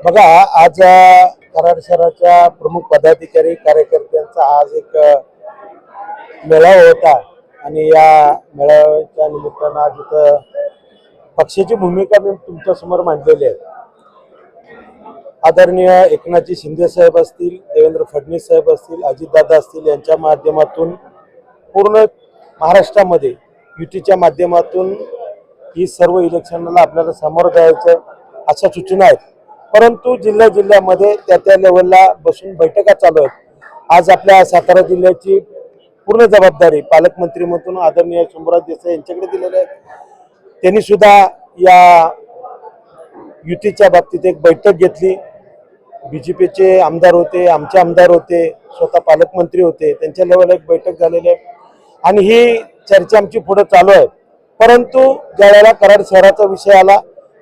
बघा आज कराड शहराच्या प्रमुख पदाधिकारी कार्यकर्त्यांचा आज एक मेळावा होता. आणि या मेळाव्याच्या निमित्तानं आज इथं पक्षाची भूमिका मी तुमच्यासमोर मांडलेली आहे. आदरणीय एकनाथजी शिंदे साहेब असतील देवेंद्र फडणवीस साहेब असतील अजितदादा असतील यांच्या माध्यमातून पूर्ण महाराष्ट्रामध्ये युतीच्या माध्यमातून ही सर्व इलेक्शनला आपल्याला सामोरं जायचं अशा सूचना आहेत. परंतु जिल्ह्या जिल्ह्यामध्ये त्या त्या लेवलला बसून बैठका चालू आहेत. आज आपल्या सातारा जिल्ह्याची पूर्ण जबाबदारी पालकमंत्रीमधून आदरणीय शंभूराज देसाई यांच्याकडे दिलेली आहे. त्यांनी सुद्धा या युतीच्या बाबतीत एक बैठक घेतली. बी जे पीचे आमदार होते आमचे आमदार होते स्वतः पालकमंत्री होते त्यांच्या लेवलला एक बैठक झालेली आहे. आणि ही चर्चा आमची पुढे चालू आहे. परंतु ज्या वेळेला कराड शहराचा विषय आला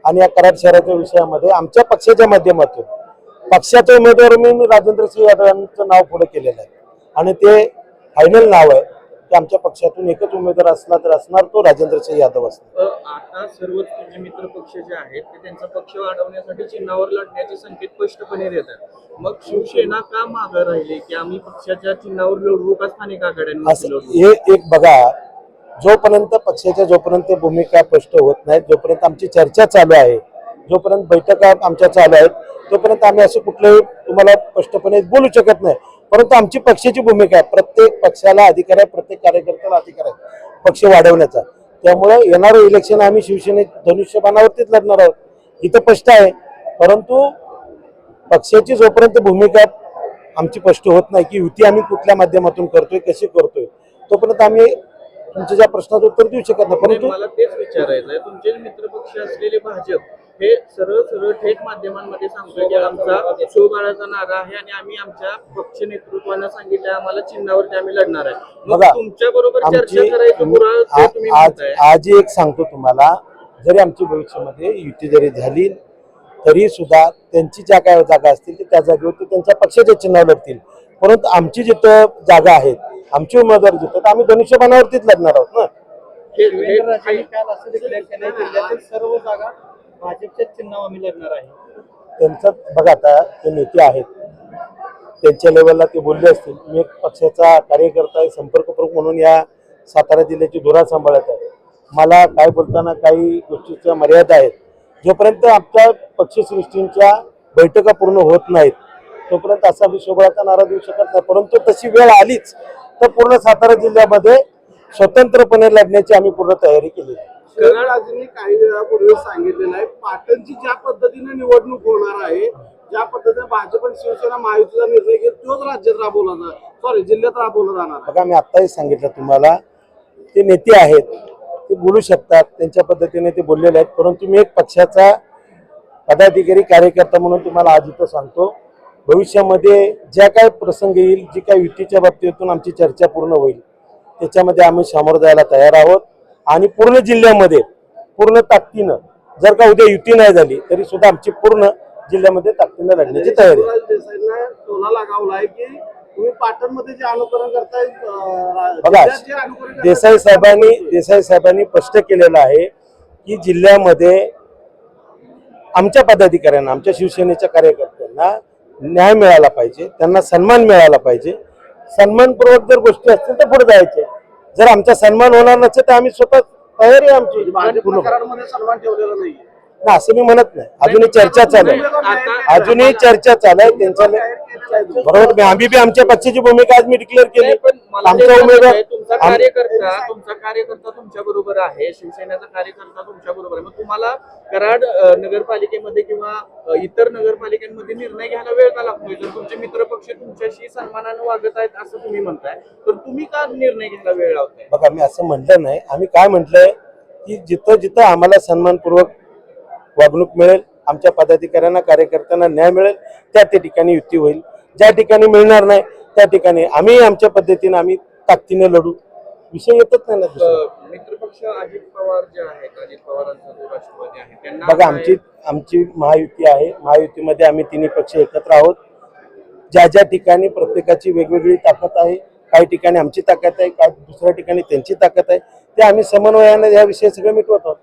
आणि या कराड शहराच्या विषयामध्ये आमच्या पक्षाच्या माध्यमातून पक्षाचे उमेदवार मी राजेंद्र सिंह यादव यांचं नाव पुढे केलेलं आहे. आणि ते फायनल नाव आहे की आमच्या पक्षातून एकच उमेदवार असला तर असणार तो राजेंद्र सिंह यादव असणार. आता सर्वच तुमचे मित्र पक्ष जे आहेत ते त्यांचा पक्ष वाढवण्यासाठी चिन्हावर लढण्याचे संकेत स्पष्टपणे देतात मग शिवसेना का मागं राहिली? की आम्ही पक्षाच्या चिन्हावर लढवू का स्थानिक लढवू? हे एक बघा जोपर्यंत पक्षाच्या जोपर्यंत भूमिका स्पष्ट होत नाहीत जोपर्यंत आमची चर्चा चालू आहे जोपर्यंत बैठका आमच्या चालू आहेत तोपर्यंत आम्ही असं कुठलंही तुम्हाला स्पष्टपणे बोलू शकत नाही. परंतु आमची पक्षाची भूमिका आहे. प्रत्येक पक्षाला अधिकार आहे प्रत्येक कार्यकर्त्याला अधिकार आहे पक्ष वाढवण्याचा. त्यामुळे येणारं इलेक्शन आम्ही शिवसेने धनुष्यबाणावरतीच लढणार आहोत. इथं स्पष्ट आहे. परंतु पक्षाची जोपर्यंत भूमिका आमची स्पष्ट होत नाही की युती आम्ही कुठल्या माध्यमातून करतोय कशी करतोय तोपर्यंत आम्ही तुमच्या ज्या प्रश्नाचं उत्तर देऊ शकत नाही परंतु मला तेच विचारायचं आहे. तुमचे मित्र पक्ष असलेले भाजप हे सरळ सरळ थेट माध्यमांमध्ये सांगतोय की आमचा शिवबाळाचा नारा आहे आणि आम्ही आमच्या पक्ष नेतृत्वानं सांगितलं आम्हाला चिन्हावरती आम्ही लढणार आहे. मग बघा, तुमच्या बरोबर चर्चा आमची करायचं पुरावा ते आ- तुम्ही आज म्हणताय. आज एक सांगतो तुम्हाला जरी आमची भविष्यामध्ये युती जरी झाली तरी सुद्धा त्यांची ज्या काय जागा असतील ते त्या जागेवरती त्यांच्या पक्षाच्या चिन्हावर लढतील. परंतु आमची जिथं जागा आहेत आमचे उमेदवार जिथं तर आम्ही धनुष्यबाणावरतीच लढणार आहोत ना? सर्व जागा भाजपच्याच चिन्हावर आम्ही लढणार आहे. त्यांचं बघा आता ते नेते आहेत त्यांच्या लेवलला ते बोलले असतील मी एक पक्षाचा कार्यकर्ता आहे संपर्क प्रमुख म्हणून या सातारा जिल्ह्याची धुरा सांभाळत आहे. मला काय बोलताना काही गोष्टीच्या मर्यादा आहेत जोपर्यंत आमच्या पक्षसृष्टींच्या बैठका पूर्ण होत नाहीत तोपर्यंत असा विश्वबळाचा नारा देऊ शकत नाही. परंतु तशी वेळ आलीच तर पूर्ण सातारा जिल्ह्यामध्ये स्वतंत्रपणे लढण्याची आम्ही पूर्ण तयारी केली आहे. काही वेळापूर्वी सांगितलेलं आहे पाटणची ज्या पद्धतीने निवडणूक होणार आहे ज्या पद्धतीने भाजप आणि शिवसेना महायुतीचा निर्णय घेत तोच राज्यात राबवला जाणार सॉरी जिल्ह्यात राबवला जाणार बघा मी आत्ताही सांगितलं तुम्हाला ते नेते आहेत ते बोलू शकतात त्यांच्या पद्धतीने ते बोललेले आहेत परंतु मी एक पक्षाचा पदाधिकारी कार्यकर्ता म्हणून तुम्हाला आज इथं सांगतो. भविष्यामध्ये ज्या काय प्रसंग येईल जी काय युतीच्या बाबतीतून आमची चर्चा पूर्ण होईल त्याच्यामध्ये आम्ही सामोरं जायला तयार आहोत. आणि पूर्ण जिल्ह्यामध्ये पूर्ण ताकदीनं जर का उद्या युती नाही झाली तरी सुद्धा आमची पूर्ण जिल्ह्यामध्ये ताकदीनं लढण्याची तयारी बघा देसाई साहेबांनी देसाई साहेबांनी स्पष्ट केलेलं आहे की जिल्ह्यामध्ये आमच्या पदाधिकाऱ्यांना आमच्या शिवसेनेच्या कार्यकर्त्यांना न्याय मिळाला पाहिजे त्यांना सन्मान मिळाला पाहिजे. सन्मानपूर्वक जर गोष्टी असतील तर पुढे जायचे. जर आमचा सन्मान होणार नसेल तर आम्ही स्वतः तयारी आहे आमची. ना असं मी म्हणत नाही. अजूनही चर्चा चालू आहे. अजूनही चर्चा चालू आहे. त्यांच्या बरोबर आम्ही बी आमच्या पक्षाची भूमिका आज मी डिक्लेअर केली. आमचा उमेदवार तुमचा कार्यकर्ता तुमचा कार्यकर्ता तुमच्या बरोबर आहे. शिवसेनेचा कार्यकर्ता तुमच्या बरोबर आहे. मग तुम्हाला कराड नगरपालिकेमध्ये किंवा इतर नगरपालिकांमध्ये निर्णय घ्यायला वेळ का लागतोय? जर तुमचे मित्रपक्ष तुमच्याशी सन्मानाने वागत आहेत असं तुम्ही म्हणताय तर तुम्ही का निर्णय घ्यायला वेळ लावताय? बघा मी असं म्हटलं नाही. आम्ही काय म्हटलंय की जिथं जिथं आम्हाला सन्मानपूर्वक वागणूक मिळेल आमच्या पदाधिकाऱ्यांना कार्यकर्त्यांना न्याय मिळेल त्या त्या ठिकाणी युती होईल. ज्या ठिकाणी मिळणार नाही त्या ठिकाणी आम्ही आमच्या पद्धतीने आम्ही ताकदीने लढू. विषय येतच नाही ना मित्रपक्ष अजित पवार जे आहेत अजित पवारांचा जो राष्ट्रवादी आहे त्यांना बघा आमची आमची महायुती आहे. महायुतीमध्ये आम्ही तिन्ही पक्ष एकत्र आहोत. ज्या ज्या ठिकाणी प्रत्येकाची वेगवेगळी ताकद आहे काही ठिकाणी आमची ताकद आहे काही दुसऱ्या ठिकाणी त्यांची ताकद आहे ते आम्ही समन्वयाने या विषय सगळे मिटवत आहोत.